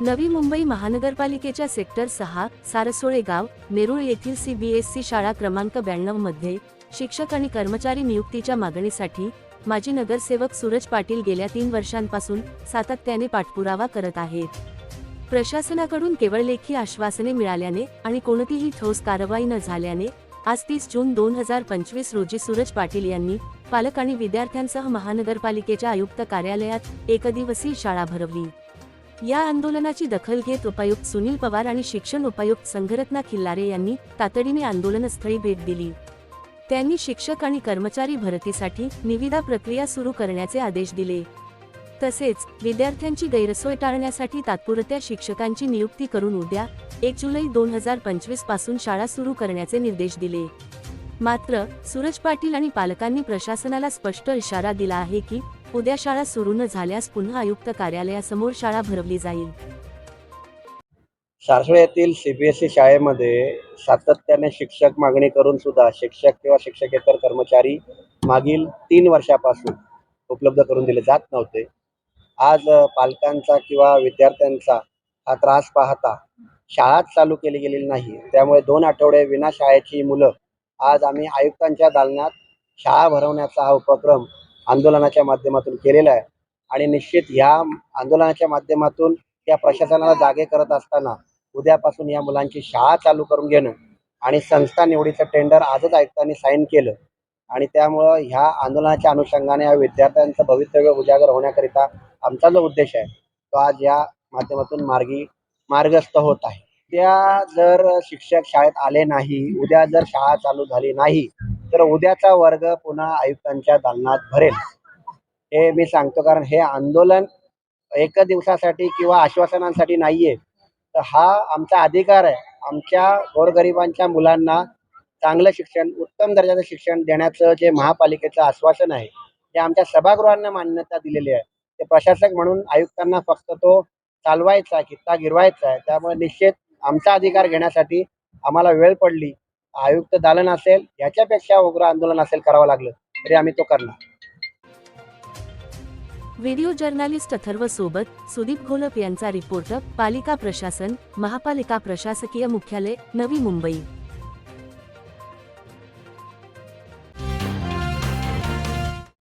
नवी मुंबई महानगरपालिकेच्या सेक्टर सहा सारसोळे गाव नेरुळ येथील सीबीएसई शाळा क्रमांक ब्याण्णवमध्ये शिक्षक आणि कर्मचारी नियुक्तीच्या मागणीसाठी माजी नगरसेवक सूरज पाटील गेल्या तीन वर्षांपासून सातत्याने पाठपुरावा करत आहेत. प्रशासनाकडून केवळ लेखी आश्वासने मिळाल्याने आणि कोणतीही ठोस कारवाई न झाल्याने आज तीस जून दोन हजार पंचवीस रोजी सूरज पाटील यांनी पालक आणि विद्यार्थ्यांसह महानगरपालिकेच्या आयुक्त कार्यालयात एकदिवसीय शाळा भरवली. या आंदोलनाची दखल घेत उपायुक्त सुनील पवार आणि शिक्षण उपायुक्त संघरत्ना खिल्लारे यांनी तातडीने आंदोलनस्थळी भेट दिली. त्यांनी शिक्षक आणि कर्मचारी भरतीसाठी निविदा प्रक्रिया सुरू करण्याचे आदेश दिले. तसेच विद्यार्थ्यांची गैरसोय टाळण्यासाठी तात्पुरत्या शिक्षकांची नियुक्ती करून उद्या एक जुलै दोन हजार पंचवीसपासून शाळा सुरू करण्याचे निर्देश दिले. मात्र सूरज पाटील आणि पालकांनी प्रशासनाला स्पष्ट इशारा दिला आहे की उद्या शाळा सुरू न झाल्यास पुन्हा आयुक्त कार्यालयासमोर शाळा भरवली जाईल. सारसोळ येथील सीबीएसई शाळेमध्ये सातत्याने शिक्षक मागणी करून सुद्धा शिक्षक किंवा शिक्षकेतर कर्मचारी मागील तीन वर्षापासून उपलब्ध करून दिले जात नव्हते. आज पालकांचा किंवा विद्यार्थ्यांचा हा त्रास पाहता शाळाच चालू केली गेलेली नाही. त्यामुळे दोन आठवडे विना शाळेची मुलं आज आम्ही आयुक्तांच्या दालनात शाळा भरवण्याचा हा उपक्रम आंदोलनाच्या माध्यमातून केलेलं आहे. आणि निश्चित ह्या आंदोलनाच्या माध्यमातून या प्रशासनाला जागे करत असताना उद्यापासून या मुलांची शाळा चालू करून घेणं आणि संस्था निवडीचं टेंडर आजच आयुक्तांनी साईन केलं. आणि त्यामुळं ह्या आंदोलनाच्या अनुषंगाने या विद्यार्थ्यांचं भवितव्य उजागर होण्याकरिता आमचा जो उद्देश आहे तो आज या माध्यमातून मार्गी मार्गस्थ होत आहे. उद्या जर शिक्षक शाळेत आले नाही उद्या जर शाळा चालू झाली नाही तर उद्याचा वर्ग पुन्हा आयुक्तांच्या दालनात भरेल. हे मी सांगतो कारण हे आंदोलन एक दिवसासाठी किंवा आश्वासनांसाठी नाहीये. तर हा आमचा अधिकार आहे. आमच्या गोरगरिबांच्या मुलांना चांगलं शिक्षण उत्तम दर्जाचं शिक्षण देण्याचं जे महापालिकेचं आश्वासन आहे ते आमच्या सभागृहांना मान्यता दिलेली आहे. ते प्रशासक म्हणून आयुक्तांना फक्त तो चालवायचा आहे कित्ता गिरवायचा आहे. त्यामुळे निश्चित आमचा अधिकार घेण्यासाठी आम्हाला वेळ पडली. आयुक्त दालन असेल याच्यापेक्षा उग्र आंदोलन असेल करावं लागलं तरी आम्ही तो करणार. व्हिडिओ जर्नालिस्ट अथर्व सोबत सुदीप घोलप यांचा रिपोर्ट पालिका प्रशासन महापालिका प्रशासकीय मुख्यालय नवी मुंबई.